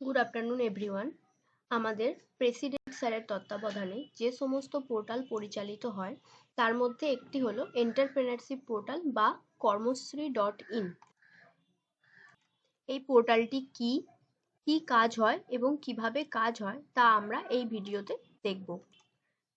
Good afternoon everyone আমাদের president স্যারের তত্ত্বাবধানে যে সমস্ত পোর্টাল পরিচালিত হয়, তার মধ্যে একটি হলো এন্টারপ্রেনারশিপ পোর্টাল বা কর্মশ্রী ডট ইন এই পোর্টালটি কি কি কাজ হয় এবং কীভাবে কাজ হয়, তা আমরা এই ভিডিওতে দেখব।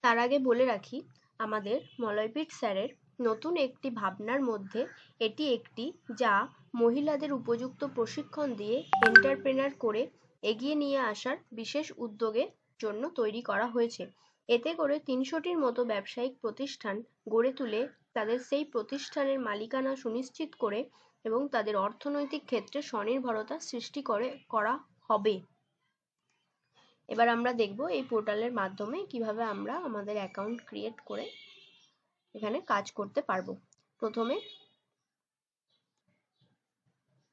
তার আগে বলে রাখি, আমাদের মলয়পীঠ স্যারের নতুন একটি ভাবনার মধ্যে এটি একটি যা মহিলাদের উপযুক্ত প্রশিক্ষণ দিয়ে এন্টারপ্রেনার করে এগিয়ে নিয়ে আসার বিশেষ উদ্যোগের জন্য তৈরি করা হয়েছে। এতে করে তিনশোটির মতো ব্যবসায়িক প্রতিষ্ঠান গড়ে তুলে তাদের সেই প্রতিষ্ঠানের মালিকানা সুনিশ্চিত করে এবং তাদের অর্থনৈতিক ক্ষেত্রে স্বনির্ভরতা সৃষ্টি করে, করা হবে। এবার আমরা দেখব এই পোর্টালের মাধ্যমে কীভাবে আমরা আমাদের অ্যাকাউন্ট ক্রিয়েট করে এখানে কাজ করতে পারব। প্রথমে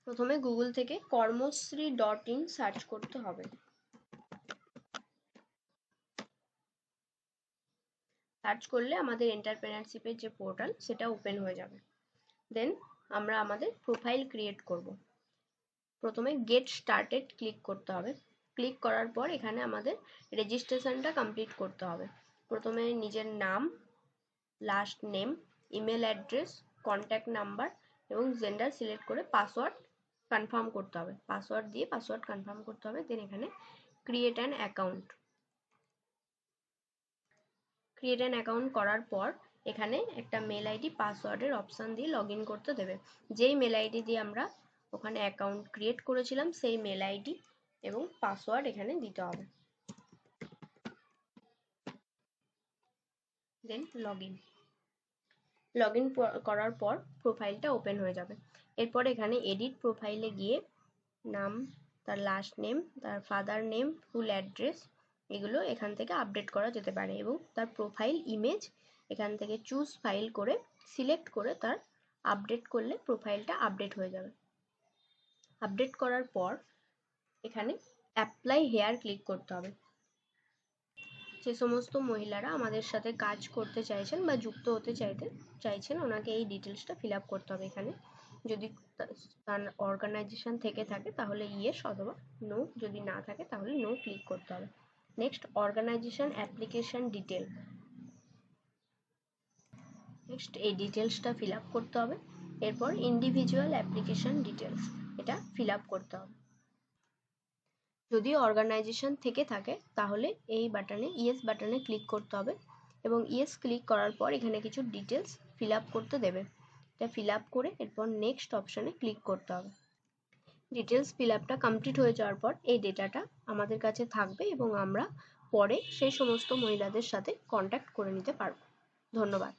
প্রথমে গুগল থেকে কর্মশ্রী ডট ইন সার্চ করতে হবে। সার্চ করলে আমাদের এন্টারপ্রেনারশিপের যে পোর্টাল, সেটা ওপেন হয়ে যাবে। দেন আমরা আমাদের প্রোফাইল ক্রিয়েট করব। প্রথমে গেট স্টার্টেড ক্লিক করতে হবে। ক্লিক করার পর এখানে আমাদের রেজিস্ট্রেশনটা কমপ্লিট করতে হবে। প্রথমে নিজের নাম last name email address contact number এবং জেন্ডার সিলেক্ট করে পাসওয়ার্ড কনফার্ম করতে হবে। পাসওয়ার্ড দিয়ে পাসওয়ার্ড কনফার্ম করতে হবে দেন এখানে create an account create an account করার পর এখানে একটা মেল আইডি পাসওয়ার্ডের অপশান দিয়ে লগ করতে দেবে। যেই মেল আইডি দিয়ে আমরা ওখানে অ্যাকাউন্ট ক্রিয়েট করেছিলাম, সেই মেল আইডি এবং পাসওয়ার্ড এখানে দিতে হবে। Then log in log in করার পর প্রোফাইলটা ওপেন হয়ে যাবে। এরপর এখানে এডিট প্রোফাইলে গিয়ে নাম, তার লাস্ট নেম তার ফাদার নেম ফুল অ্যাড্রেস এগুলো এখান থেকে আপডেট করা যেতে পারে এবং তার প্রোফাইল ইমেজ এখান থেকে চুজ ফাইল করে সিলেক্ট করে তার আপডেট করলে প্রোফাইলটা আপডেট হয়ে যাবে। আপডেট করার পর এখানে অ্যাপ্লাই হেয়ার ক্লিক করতে হবে। যে সমস্ত মহিলারা আমাদের সাথে কাজ করতে চাইছেন বা যুক্ত হতে চাইতে, চাইছেন, ওনাকে এই ডিটেলসটা ফিল আপ করতে হবে এখানে। যদি তার অর্গানাইজেশন থেকে থাকে, তাহলে ইয়েস অথবা নো যদি না থাকে, তাহলে নো ক্লিক করতে হবে। Next organisation application detail next এই ডিটেলসটা ফিল আপ করতে হবে। এরপর ইন্ডিভিজুয়াল অ্যাপ্লিকেশন ডিটেলস এটা ফিল আপ করতে হবে। যদি অর্গানাইজেশন থেকে থাকে, তাহলে এই বাটনে ইয়েস বাটনে ক্লিক করতে হবে। এবং ইয়েস ক্লিক করার পর এখানে কিছু ডিটেলস ফিল আপ করতে দেবে। এটা ফিল আপ করে এরপর নেক্সট অপশানে ক্লিক করতে হবে। ডিটেলস ফিল আপটা কমপ্লিট হয়ে যাওয়ার পর এই ডেটাটা আমাদের কাছে থাকবে এবং আমরা পরে সেই সমস্ত মহিলাদের সাথে কন্ট্যাক্ট করে নিতে পারব। ধন্যবাদ।